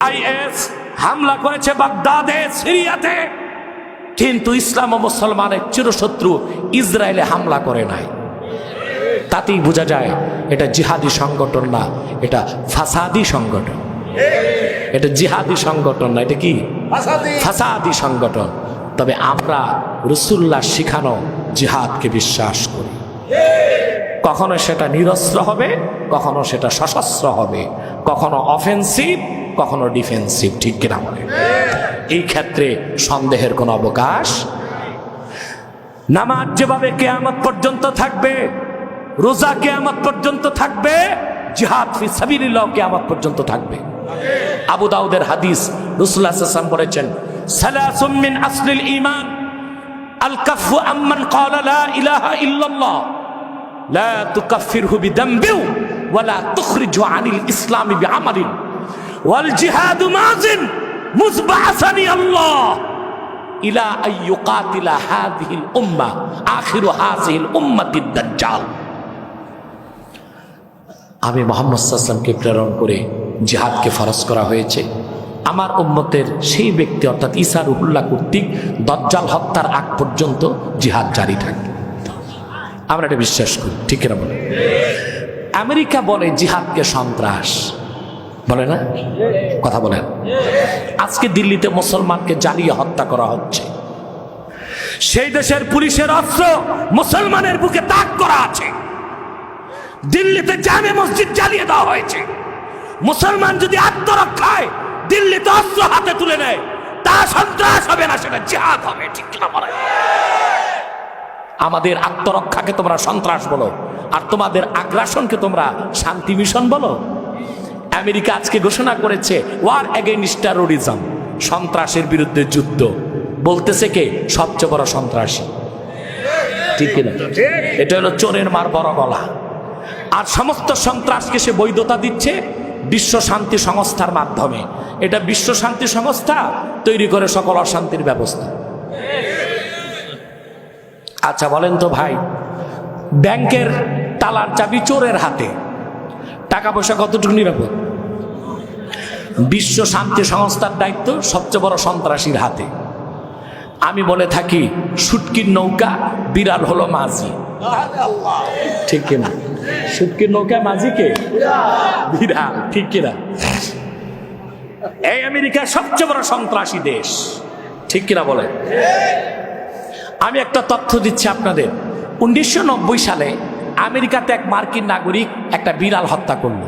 Is হামলা করেছে বাগদাদে সিরিয়াতে। কিন্তু ইসলাম ও মুসলমানের চিরশত্রু ইসরায়েলে হামলা করে নাই। তাতেই বোঝা যায় এটা জিহাদি সংগঠন না এটা ফাসাদি সংগঠন। এটা জিহাদি সংগঠন না এটা কি? ফাসাদি। সংগঠন। তবে আমরা রসুল্লাহ শিখানো জিহাদকে বিশ্বাস করি। কখনো সেটা নিরস্ত্র হবে কখনো সেটা সশস্ত্র হবে কখনো অফেন্সিভ কখনো ডিফেন্সিভ ঠিক কিনা বলে? এই ক্ষেত্রে সন্দেহের কোনো অবকাশ নামাজ যেভাবে কেয়ামত পর্যন্ত থাকবে, রোজা কেয়ামত পর্যন্ত থাকবে, জিহাদ ফি সাবিলিল্লাহ কেয়ামত পর্যন্ত থাকবে। আবু দাউদের হাদিস রসুল্লাহ সাল্লাম বলেছেন সালাসুম মিন আসলিল ঈমান, আল কাফু আম্মান ক্বালা লা ইলাহা ইল্লাল্লাহ, লা তুকাফফিরহু বিদামবিউ ওয়ালা তুখরিজু আনিল ইসলামি বিআমালিন। ওয়াল দাজ্জাল। আমি মোহাম্মদকে প্রেরণ করে জিহাদকে ফরজ করা হয়েছে। আমার উম্মতের সেই ব্যক্তি, অর্থাৎ ইসার উহুল্লা কর্তৃক দজ্জাল হত্যার আগ পর্যন্ত জিহাদ জারি থাকে। আমরা এটা বিশ্বাস করি, ঠিক না বলে আমেরিকা বলে জিহাদকে সন্ত্রাস। বলে না? কথা বলেন। আজকে দিল্লিতে মুসলমানকে জ্বালিয়ে হত্যা করা হচ্ছে। সেই দেশের পুলিশের অস্ত্র মুসলমানের বুকে তাক করা আছে। দিল্লিতে জামে মসজিদ জ্বালিয়ে দেওয়া হয়েছে। মুসলমান যদি আত্মরক্ষায় দিল্লিতে অস্ত্র হাতে তুলে নেয়, তা সন্ত্রাস হবে না, সেটা জিহাদ হবে, ঠিক কিনা বলে আমাদের আত্মরক্ষাকে তোমরা সন্ত্রাস বলো, আর তোমাদের আগ্রাসনকে তোমরা শান্তি মিশন বলো। আমেরিকা আজকে ঘোষণা করেছে ওয়ার এগেইনস্ট টেরোরিজম সন্ত্রাসের বিরুদ্ধে যুদ্ধ। বলতেছে কে? সবচেয়ে বড় সন্ত্রাসী। ঠিক কিনা? এটা হলো চোরের মার বড় গলা। আর সমস্ত সন্ত্রাসকে সে বৈধতা দিচ্ছে বিশ্ব শান্তি সংস্থার মাধ্যমে। এটা বিশ্ব শান্তি সংস্থা তৈরি করে সকল অশান্তির ব্যবস্থা। আচ্ছা বলেন তো ভাই, ব্যাংকের তালার চাবি চোরের হাতে। টাকা পয়সা কতটুকু নিরাপদ? বিশ্ব শান্তি সংস্থার দায়িত্ব সবচেয়ে বড় সন্ত্রাসীর হাতে। আমি বলে থাকি, সুটকির নৌকা বিড়াল হলো মাঝি। ঠিক কিনা সুটকির নৌকা মাঝি কে? বিড়াল, ঠিক কিনা এই আমেরিকা সবচেয়ে বড় সন্ত্রাসী দেশ। ঠিক কিনা বলে? আমি একটা তথ্য দিচ্ছি আপনাদের। উনিশশো নব্বই সালে আমেরিকাতে এক মার্কিন নাগরিক একটা বিড়াল হত্যা করল।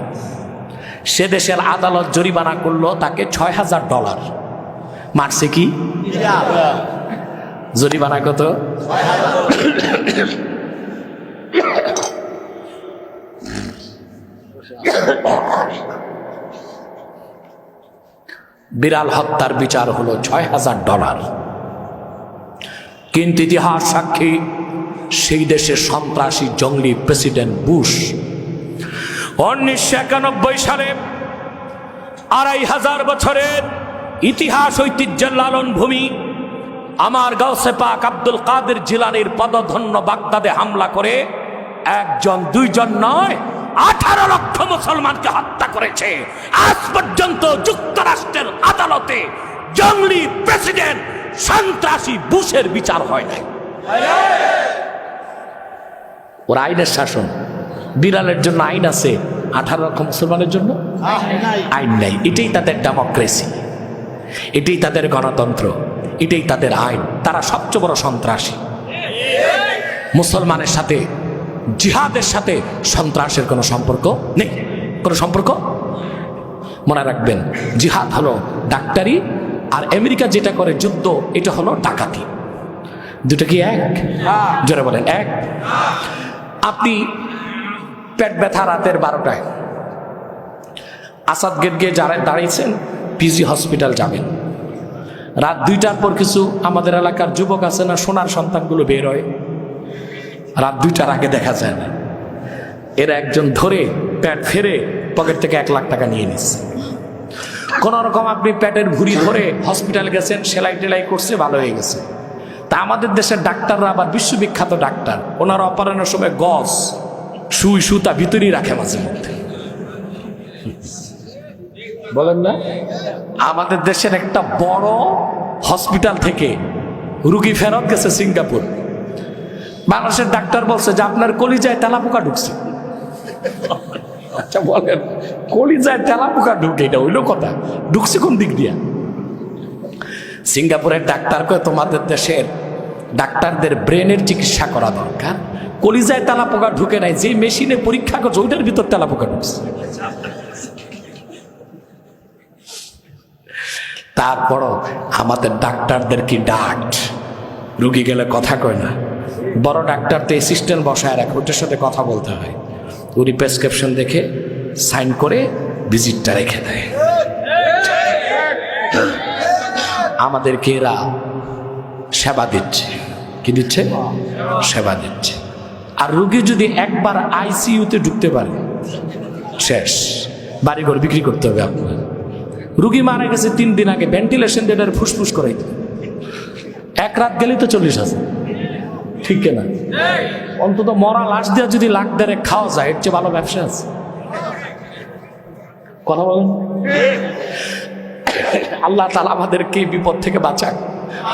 সে দেশের আদালত জরিমানা করল তাকে ছয় হাজার ডলার। মারছে কি? জরিমানা কত? বিড়াল হত্যার বিচার হলো ছয় হাজার ডলার। কিন্তু ইতিহাস সাক্ষী, সেই দেশের সন্ত্রাসী জঙ্গলি প্রেসিডেন্ট বুশ উনিশশো একানব্বই সালে আড়াই হাজার বছরের ইতিহাস ঐতিহ্যের লালন ভূমি আমার গাউসে পাক আব্দুল কাদের জিলানির পদধন্য বাগদাদে হামলা করে একজন, দুইজন নয়, আঠারো লক্ষ মুসলমানকে হত্যা করেছে। আজ পর্যন্ত যুক্তরাষ্ট্রের আদালতে জঙ্গলি প্রেসিডেন্ট সন্ত্রাসী বুশের বিচার হয় নাই। ওর আইনের শাসন বিড়ালের জন্য আইন আছে। আঠারো লক্ষ মুসলমানের জন্য? আইন নাই। এটাই তাদের ডেমোক্রেসি এটাই তাদের গণতন্ত্র। এটাই তাদের আইন। তারা সবচেয়ে বড় সন্ত্রাসী। মুসলমানের সাথে, জিহাদের সাথে সন্ত্রাসের কোনো সম্পর্ক নেই। কোনো সম্পর্ক? মনে রাখবেন, জিহাদ হলো ডাক্তারি, আর আমেরিকা যেটা করে যুদ্ধ, এটা হলো ডাকাতি। দুটো কি এক? জোরে বলেন, এক। আপনি পেট ব্যথা রাতের বারোটায়। আসাদ গেট গিয়ে যারা দাঁড়িয়েছেন পিজি হসপিটাল যাবেন। রাত দুইটার পর কিছু আমাদের এলাকার যুবক আছে না, সোনার সন্তানগুলো বের হয়। রাত দুইটার আগে দেখা যায় না। এরা একজন ধরে প্যাট ফেরে পকেট থেকে এক লাখ টাকা নিয়ে নিচ্ছে কোন রকম আপনি প্যাটের ভুড়ি ধরে হসপিটাল গেছেন, সেলাই টেলাই করছে, ভালো হয়ে গেছে। তা আমাদের দেশের ডাক্তাররা আবার বিশ্ববিখ্যাত ডাক্তার। ওনারা অপারেশনের সময় গজ সুই সুতা ভিতরেই রাখে মাঝে মধ্যে। বলেন না। আমাদের দেশের একটা বড় হসপিটাল থেকে রুগী ফেরত গেছে সিঙ্গাপুর। বাংলাদেশের ডাক্তার বলছে যে আপনার কলিজায় তেলাপোকা ঢুকছে। আচ্ছা বলেন। কলিজায় তেলাপোকা ঢুকে এটা হইল কথা। ঢুকছে কোন দিক দিয়া? সিঙ্গাপুরের ডাক্তার কয়ে তোমাদের দেশের ডাক্তারদের ব্রেনের চিকিৎসা করা দরকার। কলিজায় তেলাপোকা ঢুকে নাই যে মেশিনে পরীক্ষা করছে, ওইটার ভিতর তেলাপোকা ঢুকছে। তারপরও আমাদের ডাক্তারদের কি ডাক? রুগী গেলে কথা কয় না। বড় ডাক্তার তো অ্যাসিস্ট্যান্ট বসায় রাখে ওটার সাথে কথা বলতে হয়। উনি প্রেসক্রিপশন দেখে সাইন করে ভিজিটটা রেখে দেয়। আমাদেরকে এরা সেবা দিচ্ছে। কি দিচ্ছে? সেবা দিচ্ছে। আর রুগী যদি একবার আইসিইউতে ঢুকতে পারে, শেষ। বাড়িঘর বিক্রি করতে হবে আপনার। রুগী মারা গেছে তিন দিন আগে ভেন্টিলেশন এটার ফুসফুস করে এক রাত গেলেই তো চল্লিশ হাজার ঠিক না? অন্তত মরা লাশ দিয়ে যদি লাখ দেড়ে খাওয়া যায়, এর চেয়ে ভালো ব্যবসা আছে। কথা বলেন? আল্লাহ তালা আমাদেরকে বিপদ থেকে বাঁচাক।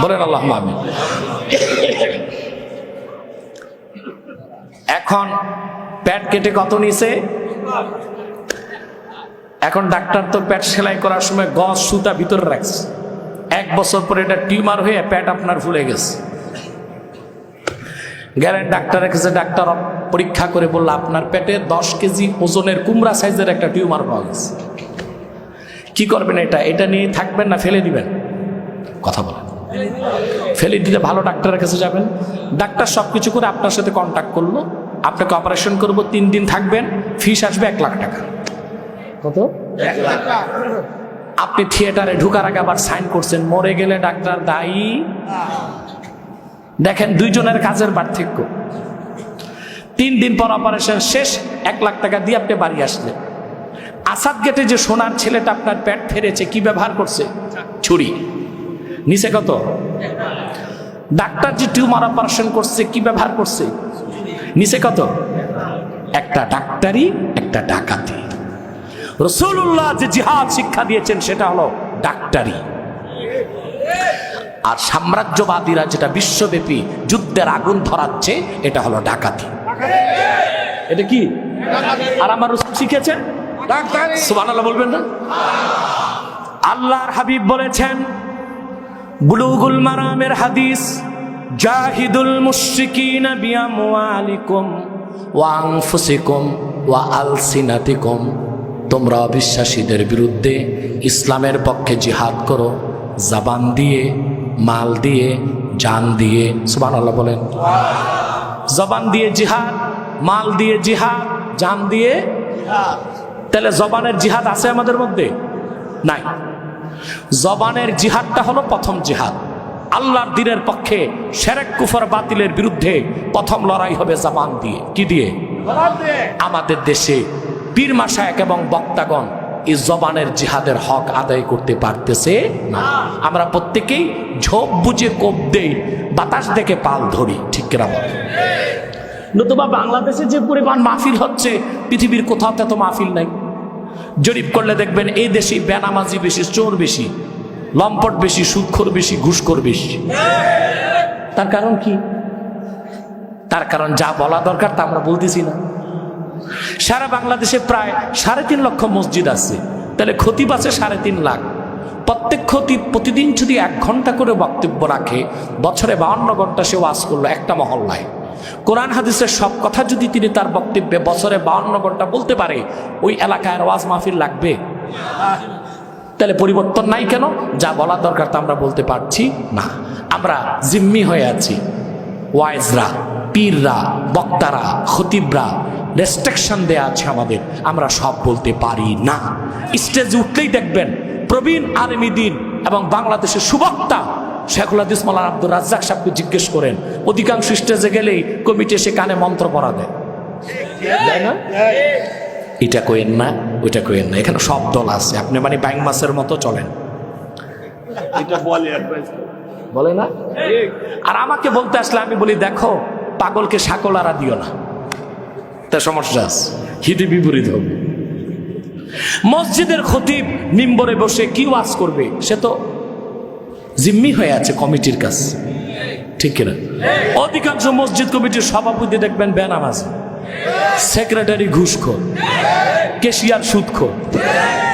বলেন আল্লাহ আমি এখন প্যাট কেটে কত নিছে? এখন ডাক্তার তো প্যাট সেলাই করার সময় গজ সুতা ভিতরে রাখছে। এক বছর পরে এটা টিউমার হয়ে প্যাট আপনার ফুলে গেছে। গেলেন ডাক্তারের কাছে ডাক্তার পরীক্ষা করে বলল, আপনার পেটে দশ কেজি ওজনের কুমড়া সাইজের একটা টিউমার পাওয়া গেছে। কি করবেন এটা? এটা নিয়ে থাকবেন না, ফেলে দিবেন? কথা বলেন। ফেলে দিলে ভালো ডাক্তারের কাছে যাবেন। ডাক্তার সব কিছু করে আপনার সাথে কন্ট্যাক্ট করল। আপনাকে অপারেশন করব তিন দিন থাকবেন ফিস আসবে এক লাখ টাকা। কত? আপনি থিয়েটারে ঢুকার আগে আবার সাইন করছেন মরে গেলে ডাক্তার দায়ী। দেখেন দুইজনের কাজের পার্থক্য। তিন দিন পর অপারেশন শেষ এক লাখ টাকা দিয়ে আপনি বাড়ি আসলেন। আসাদ গেটে যে সোনার ছেলেটা আপনার পেট ফেরেছে কি ব্যবহার করছে? ছুরি। নিচে কত? ডাক্তার যে টিউমার অপারেশন করছে কি ব্যবহার করছে? নিচে কত? একটা ডাক্তারি একটা ডাকাতি। রসুল্লাহ যে জিহাদ শিক্ষা দিয়েছেন সেটা হলো ডাক্তারি। আর সাম্রাজ্যবাদীরা যেটা বিশ্বব্যাপী যুদ্ধের আগুন ধরাচ্ছে এটা হলো ডাকাতি। এটা কি? আর আমার রসুল শিখেছেন? সুবহানাল্লাহ বলবেন না? আল্লাহর হাবিব বলেছেন বুলুগুল মারামের হাদিস, জাহিদুল মুশরিকিনা বিআমওয়ালিকুম ওয়া আনফুসিকুম ওয়া তোমরা অবিশ্বাসীদের বিরুদ্ধে ইসলামের পক্ষে জিহাদ করো, জাবান দিয়ে, মাল দিয়ে, জান দিয়ে, সুবহানাল্লাহ বলেন। জবান দিয়ে জিহাদ, মাল দিয়ে জিহাদ, জান দিয়ে তাহলে জবানের জিহাদ আছে আমাদের মধ্যে? নাই। জবানের জিহাদটা হলো প্রথম জিহাদ। আল্লাহর দিনের পক্ষে সেরেক কুফর বাতিলের বিরুদ্ধে প্রথম লড়াই হবে জবান দিয়ে। কি দিয়ে? আমাদের দেশে পীর মাসায়ক এবং বক্তাগণ এই জবানের জিহাদের হক আদায় করতে পারতেছে না। আমরা প্রত্যেকেই ঝোপ বুঝে কোপ দেই, বাতাস দেখে পাল ধরি, ঠিক কিনা বল? নতুবা বাংলাদেশে যে পরিমাণ মাহফিল হচ্ছে, পৃথিবীর কোথাও তো মাহফিল নাই। জরিপ করলে দেখবেন এই দেশে বেনামাজি বেশি, চোর বেশি, লম্পট বেশি, সুৎখোর বেশি, ঘুষখোর বেশি। তার কারণ কি? তার কারণ যা বলা দরকার তা আমরা বলতেছি না। সারা বাংলাদেশে প্রায় সাড়ে তিন লক্ষ মসজিদ আছে। তাহলে খতিব আছে সাড়ে তিন লাখ। প্রত্যেক খতিব প্রতিদিন যদি এক ঘণ্টা করে বক্তব্য রাখে, বছরে বাউন্ন ঘণ্টা সে ওয়াজ করল একটা মহল্লায়। কোরআন হাদিসের সব কথা যদি তিনি তার বক্তব্যে বছরে বাউন্ন ঘণ্টা বলতে পারে, ওই এলাকায় ওয়াজ মাহফিল লাগবে? তাহলে পরিবর্তন নাই কেন? যা বলা দরকার তা আমরা বলতে পারছি না। আমরা জিম্মি হয়ে আছি। ওয়াইজরা, পীররা, বক্তারা, খতিবরা রেস্ট্রিকশন দেয়া আছে আমাদের। আমরা সব বলতে পারি না। স্টেজে উঠলেই দেখবেন, প্রবীণ আলমী দিন এবং বাংলাদেশের সুবক্তা শেখুল হাদিস মালান আব্দুর রাজ্জাক সাহেবকে জিজ্ঞেস করেন অধিকাংশ স্টেজে গেলেই কমিটি এসে কানে মন্ত্র পড়া দেয়? তাই না? এটা কইেন না ওইটা কইেন না। এখানে সব দল আছে। আপনি মানে ব্যাং মাসের মতো চলেন। এটা বলে না? আর আমাকে বলতে আসলে আমি বলি দেখো পাগলকে সাকলারা দিও না। তা সমস্যা আছে। হিতে বিপরীত হবে। মসজিদের খতিব মিম্বরে বসে কি ওয়াজ করবে? সে তো জিম্মি হয়ে আছে কমিটির কাছে ঠিক কিনা? অধিকাংশ মসজিদ কমিটির সভাপতি দেখবেন বেনামাজ সেক্রেটারি ঘুষখোর। কেশিয়ার সুদখোর।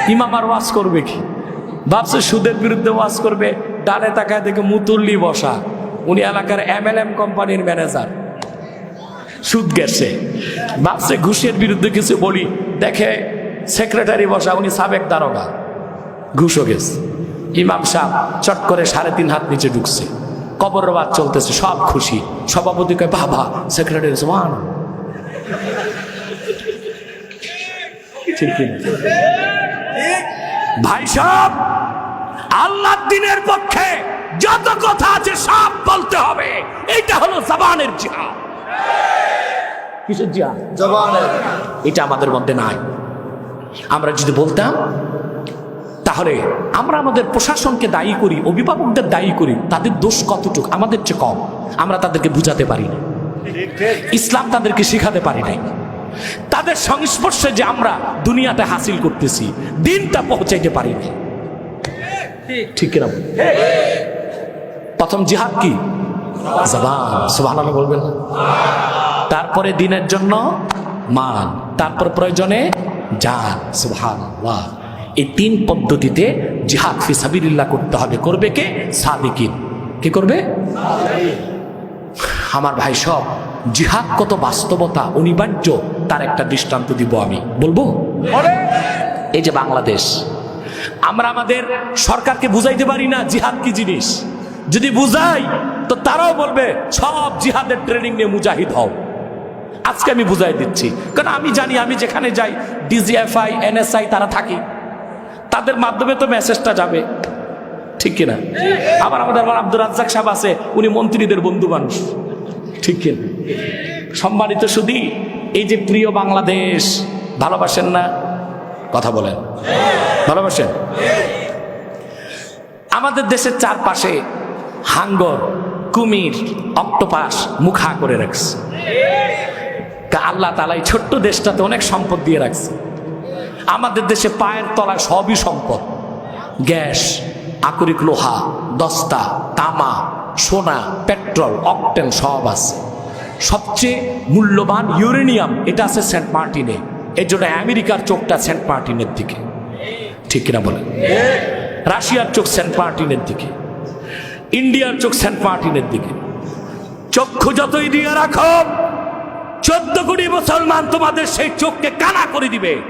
ইমাম আর ওয়াজ করবে কি? ভাবছে সুদের বিরুদ্ধে ওয়াজ করবে ডানে তাকায় দেখে মুতুল্লি বসা। উনি এলাকার এমএলএম কোম্পানির ম্যানেজার। সুদ গেছে। ভাবছে ঘুষের বিরুদ্ধে কিছু বলি। দেখে সেক্রেটারি বসা, উনি সাবেক দারোগা। ঘুষও গেছে। ইমাম সাহ চট করে সাড়ে তিন হাত নিচে ঢুকছে। কবর কবরবাদ চলতেছে সব খুশি। সভাপতি কয় বাবা সেক্রেটারি ওয়ান ভাই সব আল্লাহ দিনের পক্ষে যত কথা আছে সব বলতে হবে। এটা হলো জবানের জিহাদ। কিসের জিহাদ? জবানের। এটা আমাদের মধ্যে নাই। আমরা যদি বলতাম তাহলে আমরা আমাদের প্রশাসনকে দায়ী করি, অভিভাবকদের দায়ী করি, তাদের দোষ কতটুকু? আমাদের চেয়ে কম। আমরা তাদেরকে বুঝাতে পারি না। ইসলাম তাদেরকে শেখাতে পারি নাই। তাদের সংস্পর্শে যে আমরা দুনিয়াতে হাসিল করতেছি, দিনটা পৌঁছাইতে পারি না ঠিক কিনা? প্রথম জিহাদ কি? বলবেন তারপরে দিনের জন্য মান, তারপর প্রয়োজনে জান, সুবহানাল্লাহ। এই তিন পদ্ধতিতে জিহাদ ফিসাবিল্লাহ করতে হবে। করবে কে? সাদিকিন। কি করবে? আমার ভাই সব জিহাদ কত বাস্তবতা অনিবার্য তার একটা দৃষ্টান্ত দিব আমি। বলব? এই যে বাংলাদেশ আমরা আমাদের সরকারকে বুঝাইতে পারি না জিহাদ কি জিনিস। যদি বুঝাই তো তারাও বলবে সব জিহাদের ট্রেনিং নিয়ে মুজাহিদ হও। আজকে আমি বুঝাই দিচ্ছি। কারণ আমি জানি আমি যেখানে যাই ডিজিএফআই এনএসআই তারা থাকি। তাদের মাধ্যমে তো মেসেজটা যাবে। ঠিক কিনা? আবার আমাদের আবার আব্দুর রাজ্জাক সাহেব আছে, উনি মন্ত্রীদের বন্ধু মানুষ। ঠিক কিনা? সম্মানিত শুধু এই যে প্রিয় বাংলাদেশ, ভালোবাসেন না? কথা বলেন। ভালোবাসেন? আমাদের দেশের চারপাশে হাঙ্গর, কুমির, অক্টোপাস মুখা করে রাখছে। আল্লাহ তালা এই ছোট্ট দেশটাতে অনেক সম্পদ দিয়ে রাখছে। আমাদের দেশে পায়ের তলায় সবই সম্পদ। গ্যাস, আকরিক লোহা, দস্তা, তামা, সোনা, পেট্রোল, অকটেন সব আছে। সবচেয়ে মূল্যবান ইউরেনিয়াম এটা আছে সেন্ট মার্টিনে। এর জন্য আমেরিকার চোখটা সেন্ট মার্টিনের দিকে। ঠিক কিনা বলেন? রাশিয়ার চোখ সেন্ট মার্টিনের দিকে। ইন্ডিয়ার চোখ সেন্ট মার্টিনের দিকে। চক্ষু যতই দিয়ে রাখো, চোদ্দ কোটি মুসলমান তোমাদের সেই চোখকে কানা করে দিবে।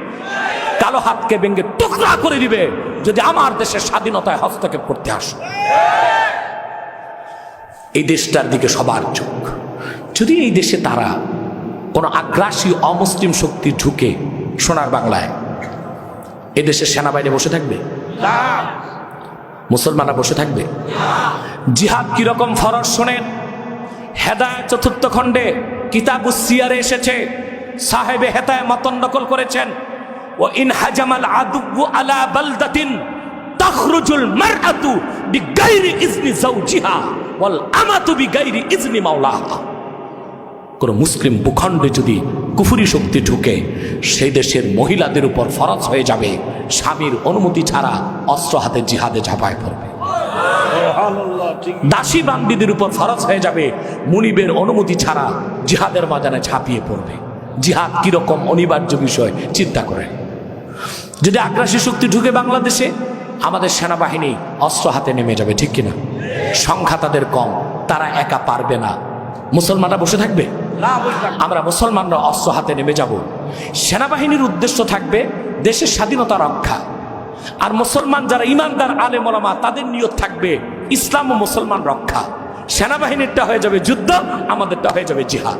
কালো হাতকে ভেঙে টুকরা করে দিবে, যদি আমার দেশের স্বাধীনতায় হস্তক্ষেপ করতে আসো। এই দেশটার দিকে সবার চোখ। যদি এই দেশে তারা কোনো আগ্রাসী অমুসলিম শক্তি ঢুকে সোনার বাংলায় এদেশের সেনাবাহিনী বসে থাকবে? মুসলমানরা বসে থাকবে? জিহাদ কীরকম ফরজ শোনেন? হেদায় চতুর্থ খণ্ডে কিতাবু সিয়ারে এসেছে, সাহেবে হেতায় মতন নকল করেছেন। ও ইন হাজামাল আদুবু আলা বালদাতিন তাখরুজুল মারআতু বিগাইরি ইজনি যাওজিহা ওয়াল আমাতু বিগাইরি ইজনি মাওলাহা কোন মুসলিম ভূখণ্ডে যদি কুফুরি শক্তি ঢুকে সেই দেশের মহিলাদের উপর ফরজ হয়ে যাবে স্বামীর অনুমতি ছাড়া অস্ত্র হাতে জিহাদে ঝাঁপায় পড়বে। দাসী বান্দিদের উপর ফরজ হয়ে যাবে মুনিবের অনুমতি ছাড়া জিহাদের বাজানে ঝাঁপিয়ে পড়বে। জিহাদ কীরকম অনিবার্য বিষয় চিন্তা করেন। যদি আগ্রাসী শক্তি ঢুকে বাংলাদেশে, আমাদের সেনাবাহিনী অস্ত্র হাতে নেমে যাবে, ঠিক কিনা? সংখ্যা তাদের কম, তারা একা পারবে না। মুসলমানরা বসে থাকবে? আমরা মুসলমানরা অস্ত্র হাতে নেমে যাব। সেনাবাহিনীর উদ্দেশ্য থাকবে দেশের স্বাধীনতা রক্ষা। আর মুসলমান যারা ইমানদার আলেমলামা তাদের নিয়ত থাকবে ইসলাম ও মুসলমান রক্ষা। সেনাবাহিনীরটা হয়ে যাবে যুদ্ধ, আমাদেরটা হয়ে যাবে জিহাদ।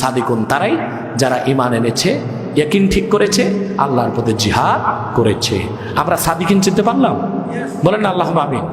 সাদিকুন তারাই যারা ইমান এনেছে, ইয়াকিন ঠিক করেছে, আল্লাহর পথে জিহাদ করেছে। আমরা সাদিকিন চিনতে পারলাম? বলেন আল্লাহ আমিন।